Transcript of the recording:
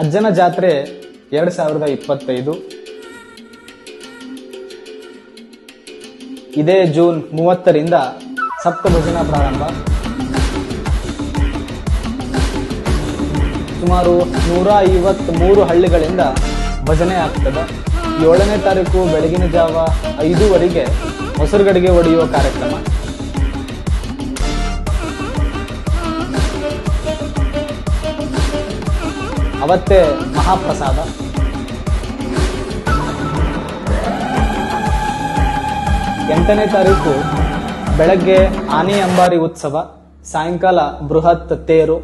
ಅಜ್ಜನ ಜಾತ್ರೆ ಎರಡು ಸಾವಿರದ ಇಪ್ಪತ್ತೈದು. ಇದೇ ಜೂನ್ ಮೂವತ್ತರಿಂದ ಸಪ್ತಭಜನ ಪ್ರಾರಂಭ. ಸುಮಾರು ನೂರ ಐವತ್ಮೂರು ಹಳ್ಳಿಗಳಿಂದ ಭಜನೆ ಆಗ್ತದೆ. ಏಳನೇ ತಾರೀಕು, ಬೆಳಗಿನ ಜಾವ ಐದೂವರೆಗೆ ಮೊಸರುಗಡಿಗೆ ಒಡೆಯುವ ಕಾರ್ಯಕ್ರಮ. ಅವತ್ತೇ ಮಹಾಪ್ರಸಾದ. ಎಂಟನೇ ತಾರೀಕು ಬೆಳಗ್ಗೆ ಆನೆ ಅಂಬಾರಿ ಉತ್ಸವ ಸಾಯಂಕಾಲ ಬೃಹತ್ ತೇರು.